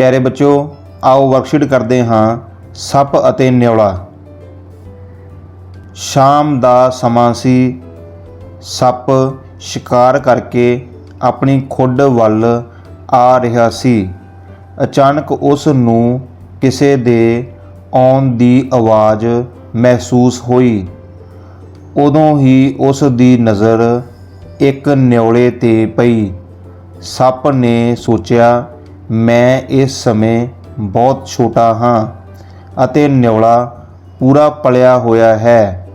ਪਿਆਰੇ ਬੱਚਿਓ, ਆਓ ਵਰਕਸ਼ੀਟ ਕਰਦੇ ਹਾਂ ਸੱਪ ਅਤੇ ਨਿਉਲਾ। ਸ਼ਾਮ ਦਾ ਸਮਾਂ ਸੀ। ਸੱਪ ਸ਼ਿਕਾਰ ਕਰਕੇ ਆਪਣੀ ਖੁੱਡ ਵੱਲ ਆ ਰਿਹਾ ਸੀ। ਅਚਾਨਕ ਉਸ ਨੂੰ ਕਿਸੇ ਦੇ ਆਉਣ ਦੀ ਆਵਾਜ਼ ਮਹਿਸੂਸ ਹੋਈ। ਉਦੋਂ ਹੀ ਉਸ ਦੀ ਨਜ਼ਰ ਇੱਕ ਨਿਉਲੇ ਤੇ ਪਈ। ਸੱਪ ਨੇ ਸੋਚਿਆ ਮੈਂ ਇਸ ਸਮੇਂ ਬਹੁਤ ਛੋਟਾ ਹਾਂ ਅਤੇ ਨਿਉਲਾ ਪੂਰਾ ਪਲਿਆ ਹੋਇਆ ਹੈ।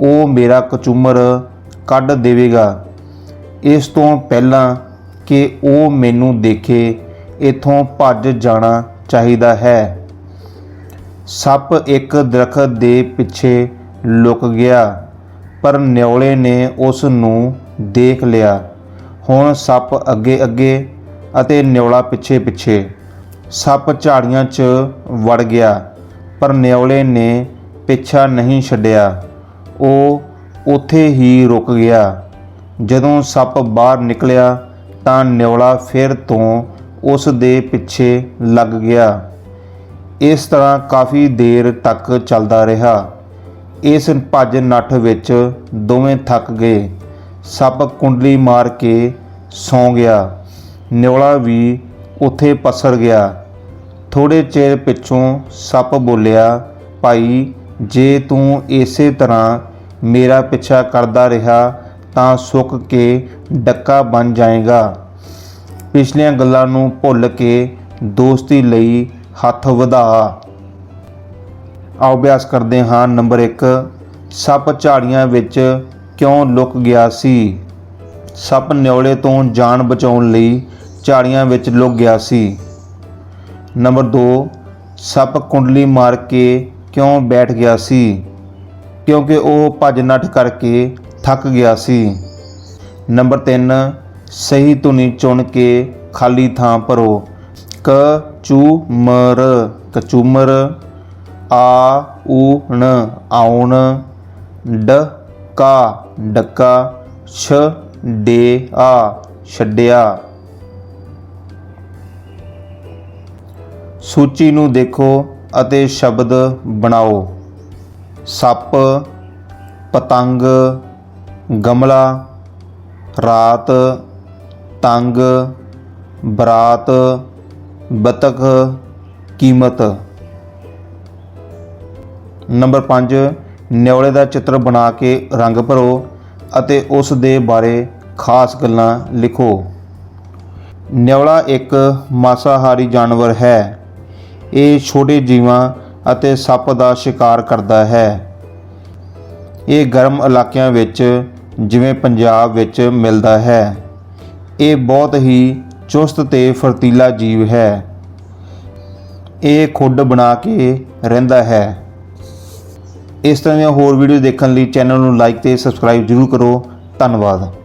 ਉਹ ਮੇਰਾ ਕਚੂਮਰ ਕੱਢ ਦੇਵੇਗਾ। ਇਸ ਤੋਂ ਪਹਿਲਾਂ ਕਿ ਉਹ ਮੈਨੂੰ ਦੇਖੇ, ਇਥੋਂ ਭੱਜ ਜਾਣਾ ਚਾਹੀਦਾ ਹੈ। ਸੱਪ ਇੱਕ ਦਰਖਤ ਦੇ ਪਿੱਛੇ ਲੁਕ ਗਿਆ, ਪਰ ਨਿਉਲੇ ਨੇ ਉਸ ਨੂੰ ਦੇਖ ਲਿਆ। ਹੁਣ ਸੱਪ ਅੱਗੇ ਅੱਗੇ ਅਤੇ ਨਿਉਲਾ ਪਿੱਛੇ ਪਿੱਛੇ ਸੱਪ ਝਾੜੀਆਂ 'ਚ ਵੜ ਗਿਆ, ਪਰ ਨਿਉਲੇ ਨੇ ਪਿੱਛਾ ਨਹੀਂ ਛੱਡਿਆ। ਉਹ ਉੱਥੇ ਹੀ ਰੁਕ ਗਿਆ। ਜਦੋਂ ਸੱਪ ਬਾਹਰ ਨਿਕਲਿਆ ਤਾਂ ਨਿਉਲਾ ਫਿਰ ਤੋਂ ਉਸ ਦੇ ਪਿੱਛੇ ਲੱਗ ਗਿਆ। ਇਸ ਤਰ੍ਹਾਂ ਕਾਫੀ ਦੇਰ ਤੱਕ ਚੱਲਦਾ ਰਿਹਾ। ਇਸ ਭੱਜ ਨੱਠ ਵਿੱਚ ਦੋਵੇਂ ਥੱਕ ਗਏ। ਸੱਪ ਕੁੰਡਲੀ ਮਾਰ ਕੇ ਸੌਂ ਗਿਆ। ਨਿਉਲਾ ਵੀ ਉੱਥੇ ਪਸਰ ਗਿਆ। ਥੋੜੇ ਚਿਰ ਪਿੱਛੋਂ ਸੱਪ ਬੋਲਿਆ, ਭਾਈ, ਜੇ ਤੂੰ ਇਸੇ ਤਰ੍ਹਾਂ ਮੇਰਾ ਪਿੱਛਾ ਕਰਦਾ ਰਿਹਾ, ਤਾਂ ਸੁੱਕ ਕੇ ਡੱਕਾ ਬਣ ਜਾਏਗਾ। ਪਿਛਲੀਆਂ ਗੱਲਾਂ ਨੂੰ ਭੁੱਲ ਕੇ ਦੋਸਤੀ ਲਈ ਹੱਥ ਵਧਾ। ਆਓ ਅਭਿਆਸ ਕਰਦੇ ਹਾਂ, ਨੰਬਰ 1 ਸੱਪ ਝਾੜੀਆਂ ਵਿੱਚ ਕਿਉਂ ਲੁਕ ਗਿਆ ਸੀ? ਸੱਪ ਨਿਉਲੇ ਤੋਂ ਜਾਨ ਬਚਾਉਣ ਲਈ ਝਾੜੀਆਂ ਵਿੱਚ ਲੁਕ ਗਿਆ ਸੀ। ਨੰਬਰ 2 ਸੱਪ ਕੁੰਡਲੀ ਮਾਰ ਕੇ ਕਿਉਂ ਬੈਠ ਗਿਆ ਸੀ? ਕਿਉਂਕਿ ਉਹ ਭੱਜ ਨੱਠ ਕਰਕੇ ਥੱਕ ਗਿਆ ਸੀ। ਨੰਬਰ 3 ਸਹੀ ਧੁਨੀ ਚੁਣ ਕੇ ਖਾਲੀ ਥਾਂ ਭਰੋ। ਕ ਚੂ ਮਰ ਕਚੂਮਰ ਆ ਊ ਣ ਆਉਣ ਡ ਕਾ ਡੱਕਾ ਛ ਡੇ ਆ ਛੱਡਿਆ। ਸੂਚੀ ਨੂੰ ਦੇਖੋ ਅਤੇ ਸ਼ਬਦ ਬਣਾਓ। ਸੱਪ, ਪਤੰਗ, ਗਮਲਾ, ਰਾਤ, ਤੰਗ, ਬਰਾਤ, ਬਤਖ, ਕੀਮਤ। ਨੰਬਰ 5 ਨਿਉਲੇ ਦਾ ਚਿੱਤਰ ਬਣਾ ਕੇ ਰੰਗ ਭਰੋ ਅਤੇ ਉਸ ਦੇ ਬਾਰੇ ਖਾਸ ਗੱਲਾਂ ਲਿਖੋ। ਨਿਉਲਾ ਇੱਕ ਮਾਸਾਹਾਰੀ ਜਾਨਵਰ ਹੈ। ਇਹ ਛੋਟੇ ਜੀਵਾਂ ਅਤੇ ਸੱਪ ਦਾ ਸ਼ਿਕਾਰ ਕਰਦਾ ਹੈ। ਇਹ ਗਰਮ ਇਲਾਕਿਆਂ ਵਿੱਚ, ਜਿਵੇਂ ਪੰਜਾਬ ਵਿੱਚ, ਮਿਲਦਾ ਹੈ। ਇਹ ਬਹੁਤ ਹੀ ਚੁਸਤ ਤੇ ਫਰਤੀਲਾ ਜੀਵ ਹੈ। ਇਹ ਖੁੱਡ ਬਣਾ ਕੇ ਰਹਿੰਦਾ ਹੈ। ਇਸ ਤਰ੍ਹਾਂ ਦੀਆਂ ਹੋਰ ਵੀਡੀਓ ਦੇਖਣ ਲਈ ਚੈਨਲ ਨੂੰ ਲਾਈਕ ਤੇ ਸਬਸਕ੍ਰਾਈਬ ਜ਼ਰੂਰ ਕਰੋ। ਧੰਨਵਾਦ।